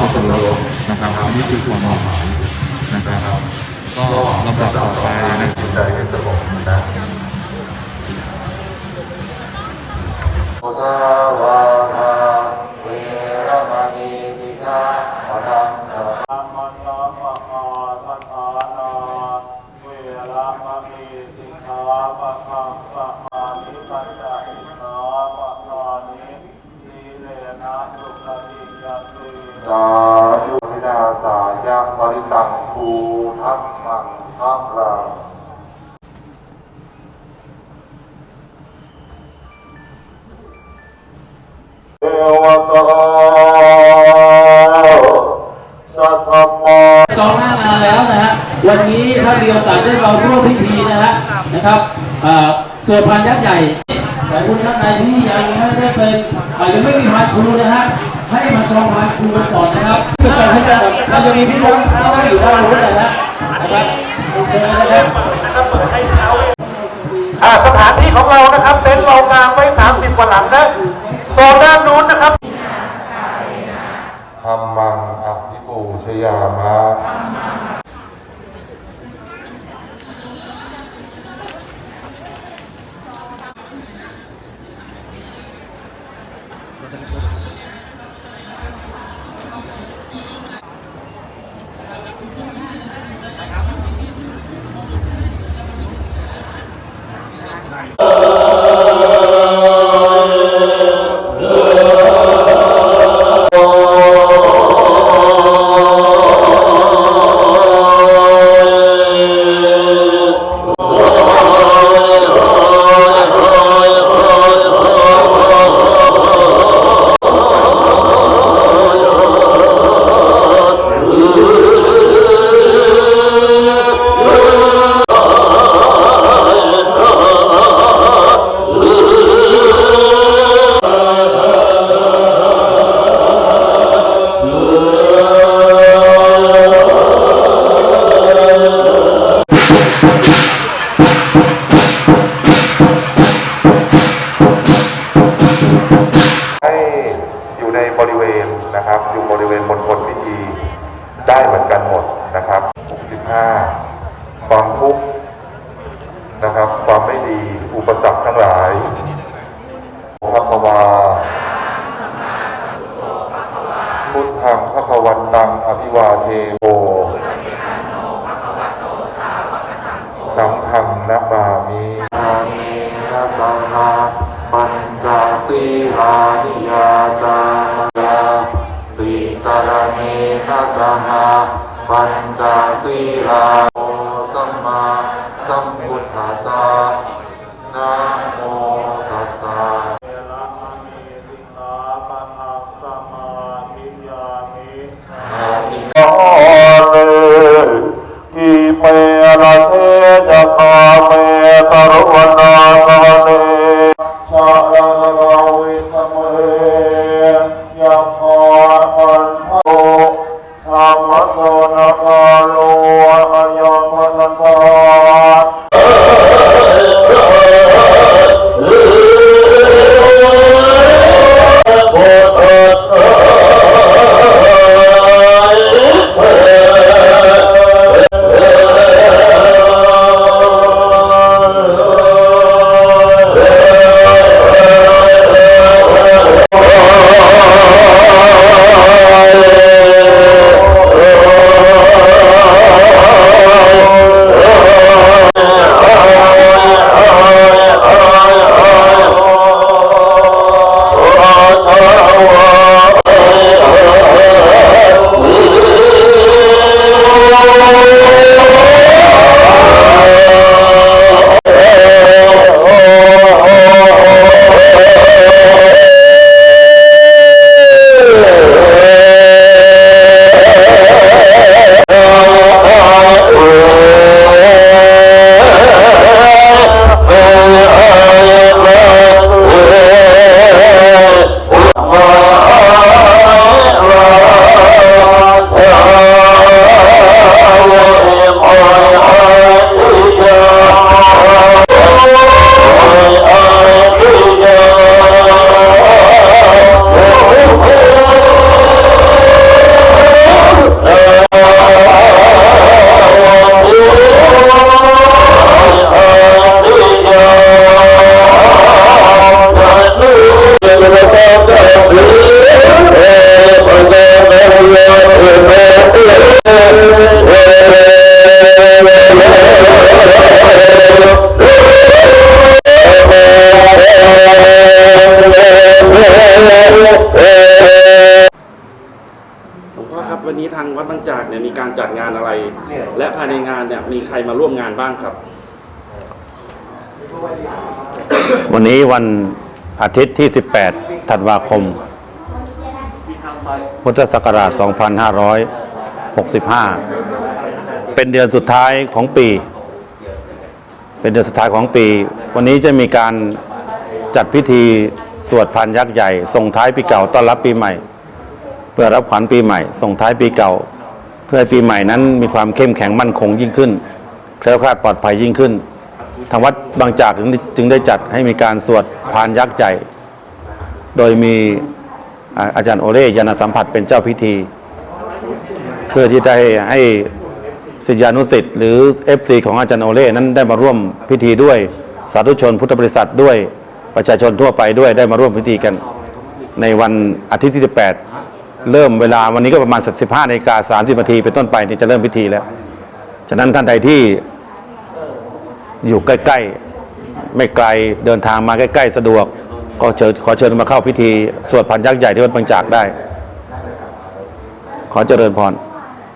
ทุกคนรกนะครับนี่คือความหมายนะครับก็ลำดับต่อไปนะใจให้สงบนะ จองหน้างานแล้วนะฮะ วันนี้ถ้ามีโอกาสได้มาร่วมพิธีนะฮะ นะครับเอ่อสวดพานยักษ์ใหญ่ สายบุญท่านใดที่ยังไม่ได้เป็นอ่อยังไม่มีพานครูนะฮะ ให้มาจองพานครูกันก่อนนะครับไปจองให้กันก่อนเราจะมีพี่น้องที่นั่งอยู่ด้านนู้นนะฮะ นะครับเชิญนะครับอ่าสถานที่ของเรานะครับ เต็นท์เรากางไว้ 30 กว่าหลังนะ โซนด้านนู้นนะครับธรรมังอภิปูชยามะ ธังพระควันตังอภิวาเทโวสังฆังนะมามิอามินะสังฆาปัญจสีลานิยาจายาติสรเนนะสหาปัญจสีลาโอสัมมาสัมพุทธัสสะนะโมตัสสะ จากเนี่ยมีการจัดงานอะไร และภายในงานเนี่ยมีใครมาร่วมงานบ้างครับ วันนี้วันอาทิตย์ที่ 18 ธันวาคม พุทธศักราช 2565 เป็นเดือนสุดท้ายของปี เป็นเดือนสุดท้ายของปี วันนี้จะมีการจัดพิธีสวดพานยักษ์ใหญ่ส่งท้ายปีเก่าต้อนรับปีใหม่ เพื่อรับขวัญปีใหม่ส่งท้ายปีเก่า เพื่อปีใหม่นั้นมีความเข้มแข็งมั่นคงยิ่งขึ้นแคล้วคลาดปลอดภัยยิ่งขึ้น ทางวัดบางจากจึงได้จัดให้มีการสวดพานยักษ์ใหญ่ โดยมีอาจารย์โอเล่ยานสัมผัสเป็นเจ้าพิธี เพื่อที่ได้ให้ศิษยานุสิษย์หรือ FC ของอาจารย์โอเล่นั้นได้มาร่วมพิธีด้วย สาธุชนพุทธบริษัทด้วยประชาชนทั่วไปด้วยได้มาร่วมพิธีกัน ในวันอาทิตย์ที่18 เริ่มเวลาวันนี้ก็ประมาณ15นาฬิกา30นาทีเป็นต้นไปนี่จะเริ่มพิธีแล้ว ฉะนั้นท่านใดที่อยู่ใกล้ ๆ ไม่ไกลเดินทางมาใกล้ ๆ สะดวก ก็เชิญขอเชิญมาเข้าพิธี สวดพันยักษ์ใหญ่ที่วัดบางจากได้ ขอเจริญพร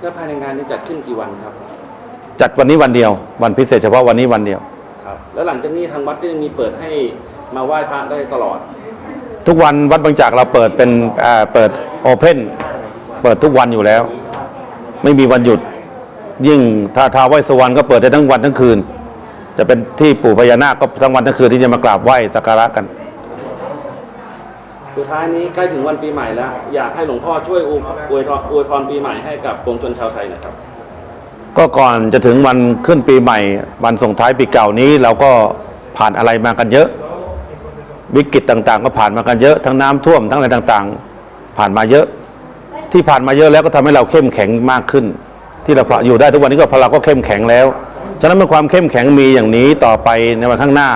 และภายในงานนี้จัดขึ้นกี่วันครับ จัดวันนี้วันเดียว วันพิเศษเฉพาะวันนี้วันเดียว ครับ แล้วหลังจากนี้ทางวัดก็ยังมีเปิดให้มาไหว้พระได้ตลอด ทุกวันวัดบางจากเราเปิดเป็นอ่าเปิดโอเพนเปิดทุกวันอยู่แล้ว ไม่มีวันหยุด ยิ่งถ้าท้าวไว้สวรรค์ก็เปิดได้ทั้งวันทั้งคืน จะเป็นที่ปู่พญานาคก็ทั้งวันทั้งคืนที่จะมากราบไหว้สักการะกันสุดท้ายนี้ใกล้ถึงวันปีใหม่แล้ว อยากให้หลวงพ่อช่วยอวยอวยอวยพรปีใหม่ให้กับปวงชนชาวไทยหนะครับ ก็ก่อนจะถึงวันขึ้นปีใหม่ วันส่งท้ายปีเก่านี้เราก็ผ่านอะไรมากันเยอะ วิกฤตต่างๆ ก็ผ่านมากันเยอะทั้งน้ำท่วมทั้งอะไรต่างๆ ผ่านมาเยอะ ที่ผ่านมาเยอะแล้วก็ทำให้เราเข้มแข็งมากขึ้น ที่เราอยู่ได้ทุกวันนี้ก็เพราะเราก็เข้มแข็งแล้ว ฉะนั้นเมื่อความเข้มแข็งมีอย่างนี้ต่อไปในวันข้างหน้า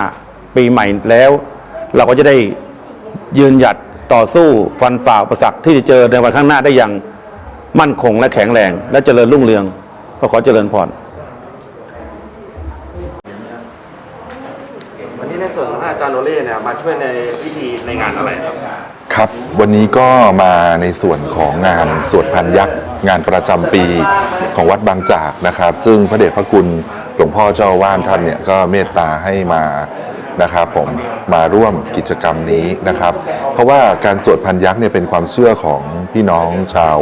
ปีใหม่แล้ว เราก็จะได้ยืนหยัดต่อสู้ฟันฝ่าอุปสรรคที่จะเจอในวันข้างหน้าได้อย่างมั่นคงและแข็งแรง และเจริญรุ่งเรืองก็ขอเจริญพร วันนี้ใน ส่วนเล่เนี่ยมาช่วยในพิธีในงานอะไรครับ ครับ วันนี้ก็มาในส่วนของงานสวดพันยักษ์งานประจำปีของวัดบางจากนะครับ ซึ่งพระเดชพระคุณหลวงพ่อเจ้าอาวาสท่านเนี่ยก็เมตตาให้มานะครับผมมาร่วมกิจกรรมนี้นะครับ เพราะว่าการสวดพันยักษ์เนี่ยเป็นความเชื่อของพี่น้องชาว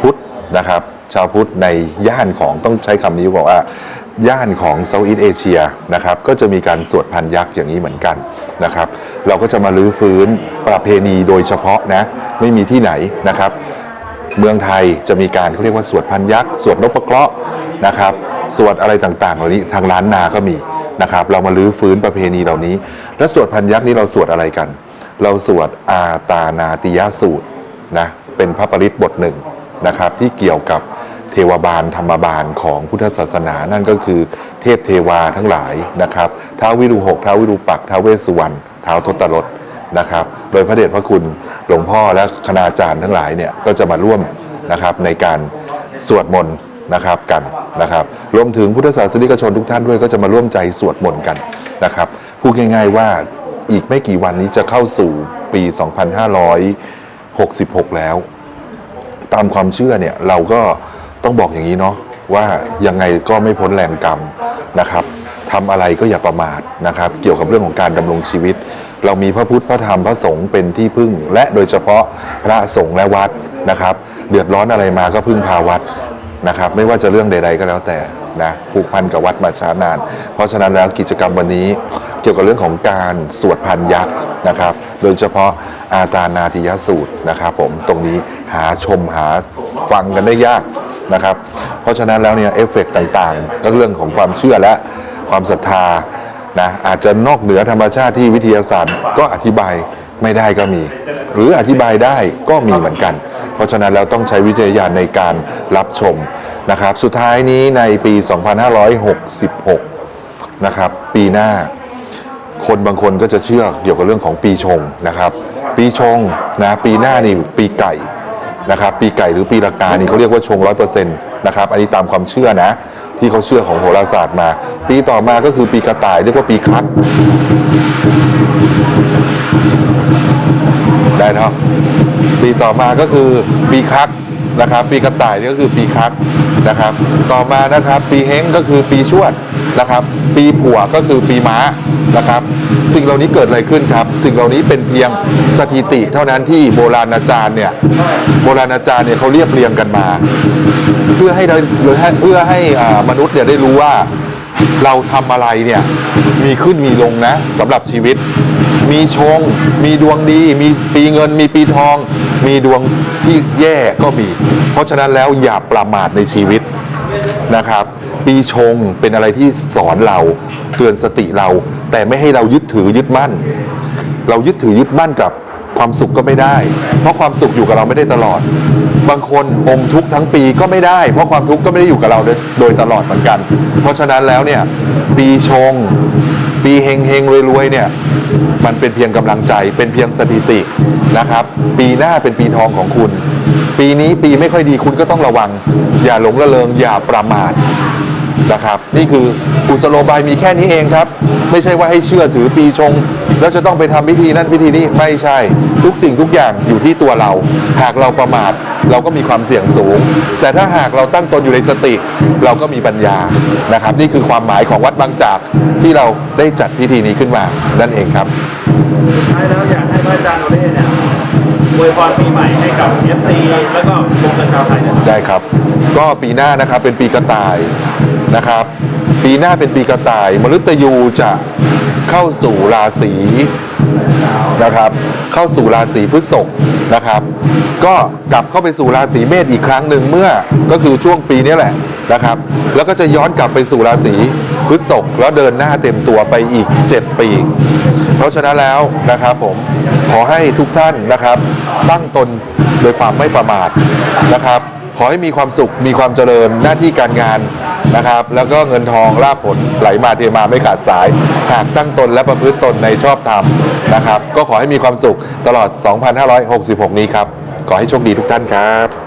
พุทธนะครับ ชาวพุทธในย่านของต้องใช้คำนี้บอกว่า ย่านของเซาท์อีสเอเชียนะครับก็จะมีการสวดพันยักษ์อย่างนี้เหมือนกันนะครับ เราก็จะมาลื้อฟื้นประเพณีโดยเฉพาะนะไม่มีที่ไหนนะครับ เมืองไทยจะมีการเขาเรียกว่าสวดพันยักษ์สวดนพเคราะห์นะครับสวดอะไรต่างๆ เหล่านี้ทางล้านนาก็มีนะครับเรามาลื้อฟื้นประเพณีเหล่านี้ แล้วสวดพันยักษ์นี้เราสวดอะไรกัน เราสวดอาตานาติยสูตรนะเป็นพระปริตบทหนึ่งนะครับที่เกี่ยวกับ เทวบาลธรรมบาลของพุทธศาสนานั่นก็คือเทพเทวาทั้งหลายนะครับท้าววิรูหกท้าววิรูปักท้าวเวสสุวรรณท้าวทศรถนะครับโดยพระเดชพระคุณหลวงพ่อและคณาจารย์ทั้งหลายเนี่ยก็จะมาร่วมนะครับในการสวดมนต์นะครับกันนะครับรวมถึงพุทธศาสนิกชนทุกท่านด้วยก็จะมาร่วมใจสวดมนต์กันนะครับพูดง่าย ๆว่าอีกไม่กี่วันนี้จะเข้าสู่ปี 2566 แล้ว ตามความเชื่อเนี่ยเราก็ ต้องบอกอย่างนี้เนาะว่ายังไงก็ไม่พ้นแรงกรรมนะครับทำอะไรก็อย่าประมาทนะครับ เกี่ยวกับเรื่องของการดำรงชีวิต เรามีพระพุทธพระธรรมพระสงฆ์เป็นที่พึ่ง และโดยเฉพาะพระสงฆ์และวัดนะครับ เดือดร้อนอะไรมาก็พึ่งพาวัดนะครับ ไม่ว่าจะเรื่องใด ๆ ก็แล้วแต่นะผูกพันกับวัดมาช้านาน เพราะฉะนั้นแล้วกิจกรรมวันนี้เกี่ยวกับเรื่องของการสวดพันยักษ์นะครับ โดยเฉพาะอาตานาติยสูตรนะครับ ผมตรงนี้หาชมหาฟังกันได้ยาก นะครับ เพราะฉะนั้นแล้วเนี่ยเอฟเฟกต์ต่างๆ ก็เรื่องของความเชื่อและความศรัทธานะอาจจะนอกเหนือธรรมชาติที่วิทยาศาสตร์ ก็อธิบายไม่ได้ก็มี หรืออธิบายได้ก็มีเหมือนกัน เพราะฉะนั้นแล้วต้องใช้วิจารณญาณในการรับชมนะครับ สุดท้ายนี้ในปี 2566 นะครับ ปีหน้า คนบางคนก็จะเชื่อเกี่ยวกับเรื่องของปีชงนะครับ ปีชงนะปีหน้านี่ปีไก่ นะครับปีไก่หรือปีละกานี่เขาเรียกว่าชงร้อยเปอร์เซ็นต์นะครับอันนี้ตามความเชื่อนะ ที่เขาเชื่อของโหราศาสตร์มา ปีต่อมาก็คือปีกระต่ายเรียกว่าปีคัดได้เนาะปีต่อมาก็คือปีคักนะครับ ปีกระต่ายนี่ก็คือปีคักนะครับ ต่อมานะครับ ปีเฮงก็คือปีชวด นะครับ ปีผัวก็คือปีม้านะครับ สิ่งเหล่านี้เกิดอะไรขึ้นครับ สิ่งเหล่านี้เป็นเพียงสถิติเท่านั้นที่โบราณอาจารย์เนี่ยโบราณอาจารย์เนี่ยเขาเรียบเรียงกันมา เพื่อให้เราเพื่อให้เพื่อให้มนุษย์เนี่ยได้รู้ว่าเราทำอะไรเนี่ยมีขึ้นมีลงนะสำหรับชีวิต มีชง มีดวงดี มีปีเงิน มีปีทอง มีดวงที่แย่ก็มี เพราะฉะนั้นแล้วอย่าประมาทในชีวิตนะครับ ปีชงเป็นอะไรที่สอนเราเตือนสติเรา แต่ไม่ให้เรายึดถือยึดมั่น เรายึดถือยึดมั่นกับความสุขก็ไม่ได้ เพราะความสุขอยู่กับเราไม่ได้ตลอด บางคนอมทุกข์ทั้งปีก็ไม่ได้ เพราะความทุกข์ก็ไม่ได้อยู่กับเราโดยตลอดเหมือนกัน เพราะฉะนั้นแล้วเนี่ยปีชง ปีเฮงเฮงรวยๆเนี่ยมันเป็นเพียงกำลังใจเป็นเพียงสถิตินะครับ ปีหน้าเป็นปีทองของคุณ ปีนี้ปีไม่ค่อยดีคุณก็ต้องระวัง อย่าหลงละเลงอย่าประมาท นะครับ นี่คือกุศโลบายมีแค่นี้เองครับ ไม่ใช่ว่าให้เชื่อถือปีชง แล้วจะต้องไปทำพิธีนั่นพิธีนี้ไม่ใช่ ทุกสิ่งทุกอย่างอยู่ที่ตัวเรา หากเราประมาทเราก็มีความเสี่ยงสูง แต่ถ้าหากเราตั้งตนอยู่ในสติ เราก็มีปัญญานะครับ นี่คือความหมายของวัดบางจากที่เราได้จัดพิธีนี้ขึ้นมานั่นเองครับสุดท้ายแล้วอยากให้พระอาจารย์โอเล่เนี่ยอวยพรปีใหม่ให้กับ FC แล้วก็วงการชาวไทยเนี่ยได้ครับ ก็ปีหน้านะครับเป็นปีกระต่าย นะครับ ปีหน้าเป็นปีกระต่าย มฤตยูจะเข้าสู่ราศีนะครับ เข้าสู่ราศีพฤษภนะครับ ก็กลับเข้าไปสู่ราศีเมษอีกครั้งหนึ่งเมื่อก็คือช่วงปีนี้แหละนะครับ แล้วก็จะย้อนกลับไปสู่ราศีพฤษภแล้วเดินหน้าเต็มตัวไปอีก 7 ปี เพราะฉะนั้นแล้วนะครับผมขอให้ทุกท่านนะครับ ตั้งตนโดยความไม่ประมาทนะครับ ขอให้มีความสุขมีความเจริญหน้าที่การงาน นะครับ แล้วก็เงินทองลาภผลไหลมาเทมาไม่ขาดสาย หากตั้งตนและประพฤติตนในชอบธรรมนะครับ ก็ขอให้มีความสุขตลอด 2566 นี้ครับ ขอให้โชคดีทุกท่านครับ